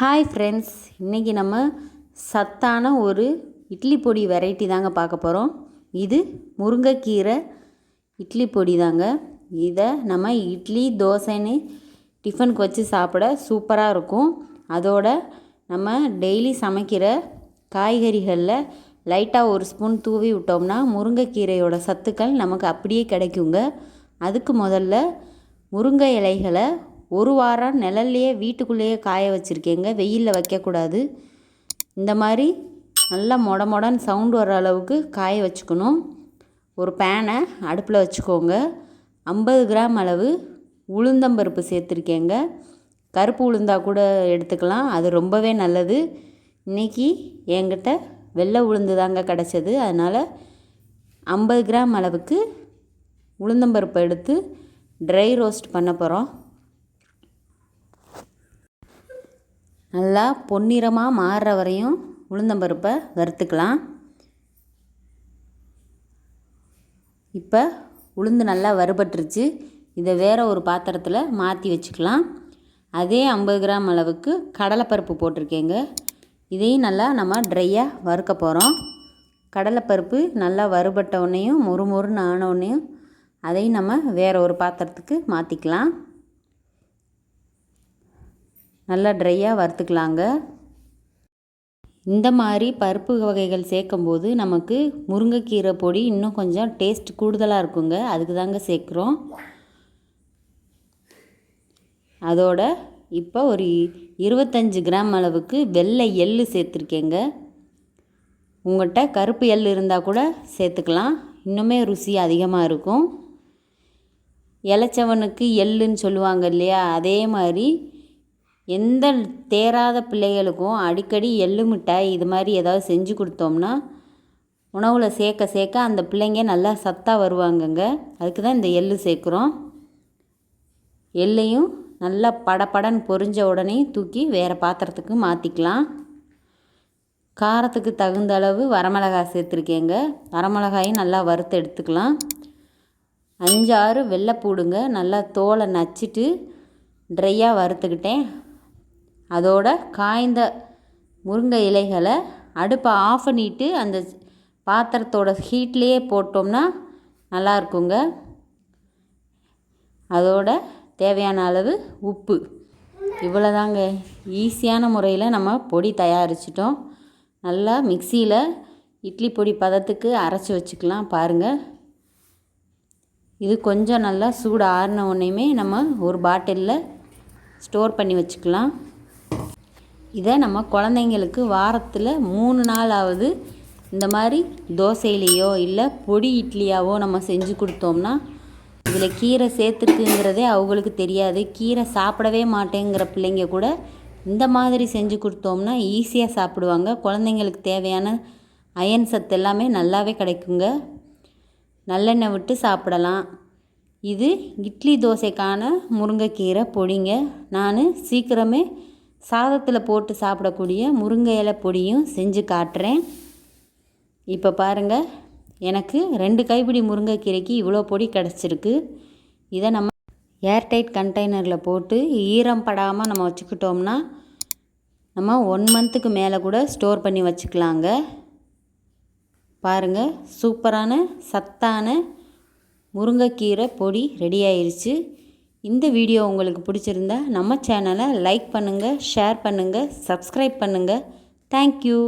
Hi friends இன்றைக்கி நம்ம சத்தான ஒரு இட்லி பொடி வெரைட்டி தாங்க பார்க்க போகிறோம் இது முருங்கைக்கீரை இட்லி பொடி தாங்க. இதை நம்ம இட்லி தோசைன்னு டிஃபனுக்கு வச்சு சாப்பிட சூப்பராக இருக்கும். அதோட நம்ம டெய்லி சமைக்கிற காய்கறிகளில் லைட்டாக ஒரு ஸ்பூன் தூவி விட்டோம்னா முருங்கைக்கீரையோட சத்துக்கள் நமக்கு அப்படியே கிடைக்குங்க. அதுக்கு முதல்ல முருங்கை இலைகளை ஒரு வாரம் நிழல்லையே வீட்டுக்குள்ளேயே காய வச்சுருக்கேங்க. வெயிலில் வைக்கக்கூடாது. இந்த மாதிரி நல்லா மொட மொடன்னு சவுண்டு வர அளவுக்கு காய வச்சுக்கணும். ஒரு பேனை அடுப்பில் வச்சுக்கோங்க. ஐம்பது கிராம் அளவு உளுந்தம்பருப்பு சேர்த்துருக்கேங்க. கருப்பு உளுந்தா கூட எடுத்துக்கலாம். அது ரொம்பவே நல்லது. இன்றைக்கி என்கிட்ட வெள்ளை உளுந்து தாங்க கிடச்சது. அதனால் ஐம்பது கிராம் அளவுக்கு உளுந்தம்பருப்பை எடுத்து ட்ரை ரோஸ்ட் பண்ண போகிறோம் நல்லா பொன்னிறமாக மாறுற வரையும் உளுந்தம்பருப்பை வறுத்துக்கலாம். இப்போ உளுந்து நல்லா வறுபட்டுருச்சு. இதை வேறு ஒரு பாத்திரத்தில் மாற்றி வச்சுக்கலாம். அதே ஐம்பது கிராம் அளவுக்கு கடலைப்பருப்பு போட்டிருக்கேங்க. இதையும் நல்லா நம்ம ட்ரையாக வறுக்க போகிறோம் கடலைப்பருப்பு நல்லா வறுபட்ட உடனேயும் மொறு மொறுன்னு ஆன உடனேயும் அதையும் நம்ம வேறு ஒரு பாத்திரத்துக்கு மாற்றிக்கலாம் நல்லா ட்ரையாக வறுத்துக்கலாங்க. இந்த மாதிரி பருப்பு வகைகள் சேர்க்கும்போது நமக்கு முருங்கைக்கீரை பொடி இன்னும் கொஞ்சம் டேஸ்ட் கூடுதலாக இருக்குங்க. அதுக்கு தாங்க சேர்க்குறோம். அதோட இப்போ ஒரு இருபத்தஞ்சி கிராம் அளவுக்கு வெள்ளை எள் சேர்த்துருக்கேங்க. உங்கள்கிட்ட கருப்பு எள் இருந்தால் கூட சேர்த்துக்கலாம். இன்னுமே ருசி அதிகமாக இருக்கும். இலச்சவனுக்கு எள்ளுன்னு சொல்லுவாங்க இல்லையா? அதே மாதிரி எந்த தேராத பிள்ளைகளுக்கும் அடிக்கடி எள்ளு மிட்டாய் இது மாதிரி ஏதாவது செஞ்சு கொடுத்தோம்னா உணவில் சேர்க்க சேர்க்க அந்த பிள்ளைங்க நல்லா சத்தாக வருவாங்கங்க. அதுக்கு தான் இந்த எள்ளு சேர்க்குறோம். எள்ளையும் நல்லா படப்படன்னு பொரிஞ்ச உடனே தூக்கி வேறு பாத்திரத்துக்கு மாற்றிக்கலாம் காரத்துக்கு தகுந்த அளவு வரமிளகாய் சேர்த்துருக்கேங்க. வரமிளகாயும் நல்லா வறுத்து எடுத்துக்கலாம். அஞ்சாறு வெள்ளைப்பூடுங்க நல்லா தோலை நச்சிட்டு ட்ரையாக வறுத்துக்கிட்டேன். அதோட காய்ந்த முருங்கை இலைகளை அடுப்பை ஆஃப் பண்ணிவிட்டு அந்த பாத்திரத்தோட ஹீட்லேயே போட்டோம்னா நல்லா இருக்குங்க. அதோட தேவையான அளவு உப்பு. இவ்வளோதாங்க ஈஸியான முறையில் நம்ம பொடி தயாரிச்சிட்டோம். நல்லா மிக்சியில் இட்லி பொடி பதத்துக்கு அரைச்சி வச்சுக்கலாம் பாருங்கள் இது கொஞ்சம் நல்லா சூடு ஆறின உடனேயுமே நம்ம ஒரு பாட்டிலில் ஸ்டோர் பண்ணி வச்சுக்கலாம். இதை நம்ம குழந்தைங்களுக்கு வாரத்தில் மூணு நாளாவது இந்த மாதிரி தோசையிலையோ இல்லை பொடி இட்லியாவோ நம்ம செஞ்சு கொடுத்தோம்னா இதில் கீரை சேர்த்துருக்குங்கிறதே அவங்களுக்கு தெரியாது. கீரை சாப்பிடவே மாட்டேங்கிற பிள்ளைங்க கூட இந்த மாதிரி செஞ்சு கொடுத்தோம்னா ஈஸியாக சாப்பிடுவாங்க. குழந்தைங்களுக்கு தேவையான அயன் சத்து எல்லாமே நல்லாவே கிடைக்குங்க. நல்லெண்ணெய் விட்டு சாப்பிடலாம். இது இட்லி தோசைக்கான முருங்கைக்கீரை பொடிங்க. நான் சீக்கிரமே சாதத்தில் போட்டு சாப்பிடக்கூடிய முருங்கை இலை பொடியும் செஞ்சு காட்டுறேன். இப்போ பாருங்கள் எனக்கு ரெண்டு கைப்பிடி முருங்கைக்கீரைக்கு இவ்வளோ பொடி கிடச்சிருக்கு. இதை நம்ம ஏர்டைட் கண்டெய்னரில் போட்டு ஈரம் படாமல் நம்ம வச்சுக்கிட்டோம்னா நம்ம ஒன் மந்த்துக்கு மேலே கூட ஸ்டோர் பண்ணி வச்சுக்கலாங்க. பாருங்கள் சூப்பரான சத்தான முருங்கைக்கீரை பொடி ரெடி ஆயிடுச்சு இந்த வீடியோ உங்களுக்கு பிடிச்சிருந்தா நம்ம சேனலை லைக் பண்ணுங்கள் ஷேர் பண்ணுங்கள் சப்ஸ்கிரைப் பண்ணுங்கள் தேங்க்யூ